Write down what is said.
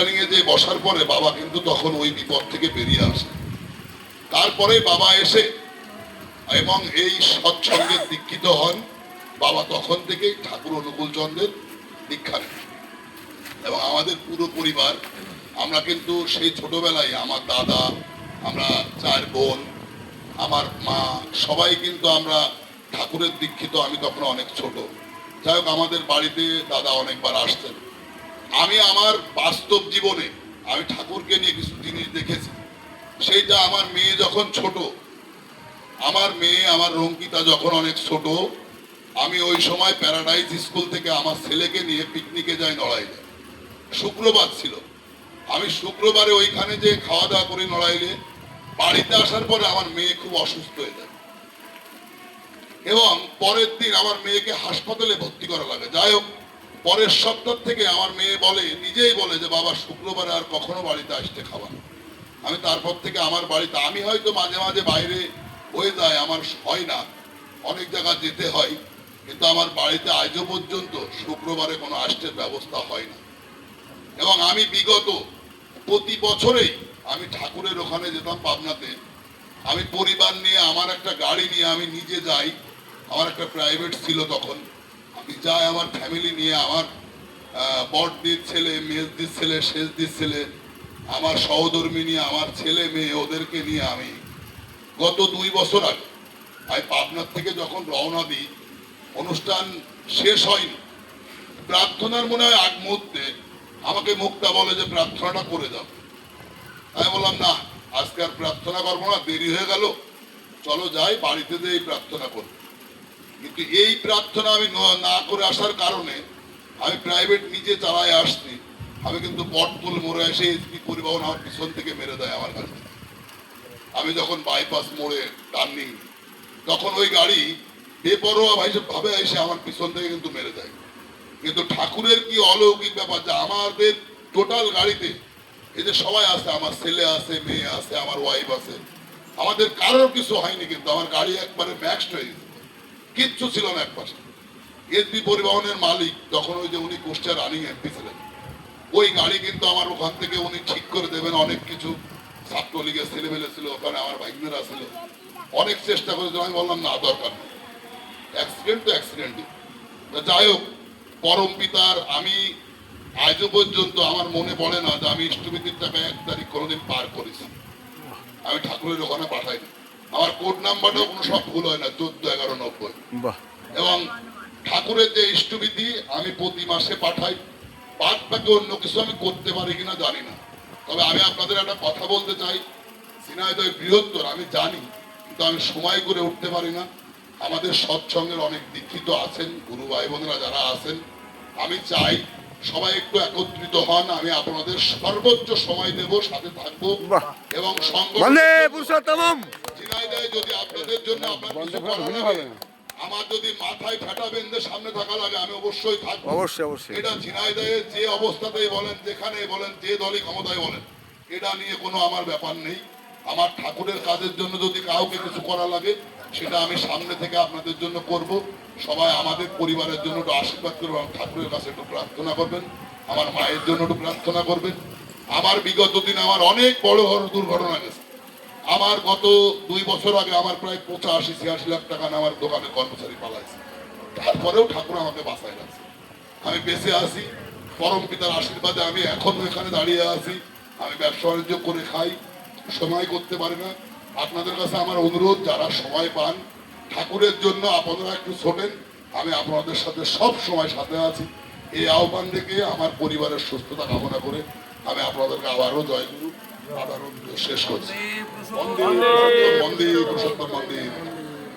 এ যে বসার পরে বাবা কিন্তু তখন ওই বিপদ থেকে বেরিয়ে আসে। তারপরে বাবা এসে এবং এই সৎসঙ্গে দীক্ষিত হন। বাবা তখন থেকেই ঠাকুর অনুকূল চন্দ্রের দীক্ষা নেন। এবং আমাদের পুরো পরিবার, আমরা কিন্তু সেই ছোটবেলায় আমার দাদা, আমরা চার বোন, আমার মা, সবাই কিন্তু আমরা ঠাকুরের দীক্ষিত। আমি তখন অনেক ছোট। যাই হোক, আমাদের বাড়িতে দাদা অনেকবার আসতেন। আমি আমার বাস্তব জীবনে আমি ঠাকুরকে নিয়ে কিছু জিনিস দেখেছি। সেইটা আমার মেয়ে যখন ছোট, আমার মেয়ে, আমার রঙ্কিতা যখন অনেক ছোট, আমি ওই সময় প্যারাডাইজ স্কুল থেকে আমার ছেলেকে নিয়ে পিকনিকে যাই নড়াইলে। শুক্রবার ছিল। আমি শুক্রবারে ওইখানে যে খাওয়া দাওয়া করি নড়াইলে, বাড়িতে আসার পরে আমার মেয়ে খুব অসুস্থ হয়ে যায়। এবং পরের দিন আমার মেয়েকে হাসপাতালে ভর্তি করা লাগে। যাই হোক পরের সপ্তাহ থেকে আমার মেয়ে বলে, নিজেই বলে যে, বাবা, শুক্রবারে আর কখনো বাড়িতে আসতে খাবার আমি তারপর থেকে আমার বাড়িতে, আমি হয়তো মাঝে মাঝে বাইরে হয়ে যায়, আমার হয় না। অনেক জায়গা যেতে হয়, কিন্তু আমার বাড়িতে আজও পর্যন্ত শুক্রবারে কোনো আষ্টের ব্যবস্থা হয় না। এবং আমি বিগত প্রতি বছরেই আমি ঠাকুরের ওখানে যেতাম পাবনাতে। আমি পরিবার নিয়ে, আমার একটা গাড়ি নিয়ে আমি নিজে যাই, আমার একটা প্রাইভেট ছিল তখন। যাই আমার ফ্যামিলি নিয়ে আমার বড়দির ছেলে মেজদির ছেলে, শেষদির ছেলে, আমার সহধর্মী নিয়ে, আমার ছেলে মেয়ে, ওদেরকে নিয়ে আমি গত দুই বছর আগে, আমি পাবনার থেকে যখন রওনা দিই, অনুষ্ঠান শেষ হয়নি। প্রার্থনার মনে হয় আগ মুহূর্তে আমাকে মুক্তা বলে যে প্রার্থনাটা করে যাও আমি বললাম, না, আজকে আর প্রার্থনা করব না, দেরি হয়ে গেল। চলো যাই, বাড়িতে যে এই প্রার্থনা করব কিন্তু এই প্রার্থনা আমি না করে আসার কারণে আমি প্রাইভেট নিজে চালায় আসছি। আমি কিন্তু বটপুল মোড়ে এসে এসপি পরিবহন আমার পিছন থেকে মেরে দেয় আমার কাছে। আমি যখন বাইপাস মোড়ে টার্নিং তখন ওই গাড়ি বেপরোয়া ভাবে এসে আমার পিছন থেকে কিন্তু মেরে দেয়। কিন্তু ঠাকুরের কি অলৌকিক ব্যাপার যে আমাদের টোটাল গাড়িতে এই যে সবাই আছে, আমার ছেলে আছে, মেয়ে আছে, আমার ওয়াইফ আছে, আমাদের কারোর কিছু হয়নি কিন্তু, আমার গাড়ি একবারে ম্যাক্সড হয়ে গেছে। কিচ্ছু ছিল না এক পাশে। এসবি পরিবহনের মালিক তখন ওই যে উনি কুষ্টিয়া রানিং এমপি ছিলেন। ওই গাড়ি কিন্তু আমার ওখান থেকে উনি ঠিক করে দেবেন, অনেক কিছু ছাত্রলীগের ছেলেমেলে ছিল, ওখানে আমার ভাগ্নেরা ছিল। অনেক চেষ্টা করেছিল, আমি বললাম, না, দরকার নেই। অ্যাক্সিডেন্ট তো অ্যাক্সিডেন্টই যাই হোক, পরম পিতার আমি আজও পর্যন্ত আমার মনে পড়ে না যে আমি ইষ্টমিতির টাকা এক তারিখ কোনোদিন পার করেছি আমি ঠাকুরের ওখানে পাঠাই না আমার কোড নাম্বারটাও কোনো সব ভুল হয় না চোদ্দ এগারো নব্বই। এবং ঠাকুরের যে ইষ্টবিধি আমি প্রতি মাসে পাঠাই বাদ বাকি অন্য কিছু আমি করতে পারি কিনা জানি না। তবে আমি আপনাদের একটা কথা বলতে চাই সিনাইদয় বৃহত্তর আমি জানি কিন্তু আমি সময় করে উঠতে পারি না। আমাদের সৎসঙ্গের অনেক দীক্ষিত আছেন গুরু ভাই বোনেরা যারা আছেন আমি চাই সবাই একটু একত্রিত হন আমি আপনাদের সর্বোচ্চ সময় দেব সাথে থাকব এবং সঙ্গ ঝিনাইদহে যদি আপনাদের জন্য আমার যদি মাথায় ফেটা বেঁধে সামনে থাকা লাগে আমি অবশ্যই থাকব। অবশ্যই অবশ্যই। এটা যে অবস্থাতেই বলেন যেখানে বলেন যে দলই ক্ষমতায় বলেন এটা নিয়ে কোনো আমার ব্যাপার নেই। আমার ঠাকুরের কাজের জন্য যদি কাউকে কিছু করা লাগে সেটা আমি সামনে থেকে আপনাদের জন্য করব। সবাই আমাদের পরিবারের জন্য একটু আশীর্বাদ করবেন আমার ঠাকুরের কাছে একটু প্রার্থনা করবেন। আমার মায়ের জন্য একটু প্রার্থনা করবেন। আমার বিগত দিন আমার অনেক বড় বড় দুর্ঘটনা গেছে আমার গত দুই বছর আগে আমার প্রায় পঁচাশি, ছিয়াশি লাখ টাকা আমার দোকানে কর্মচারী পালাইছে। তারপরেও ঠাকুর আমাকে বাঁচায় রাখছে। আমি বেঁচে আছি, পরম পিতার আশীর্বাদে আমি এখনও এখানে দাঁড়িয়ে আছি। আমি ব্যবসা বাণিজ্য করে খাই, সময় করতে পারি না। আপনাদের কাছে আমার অনুরোধ, যারা সময় পান, ঠাকুরের জন্য আপনারা একটু ছোটেন। আমি আপনাদের সাথে সব সময় সাথে আছি। এই আহ্বান থেকে আমার পরিবারের সুস্থতা কামনা করে আমি আপনাদেরকে আবারও জয় জয়গুরু আবারও শেষ করছি। মন্দির মন্দির পুরুষোত্তম মন্দির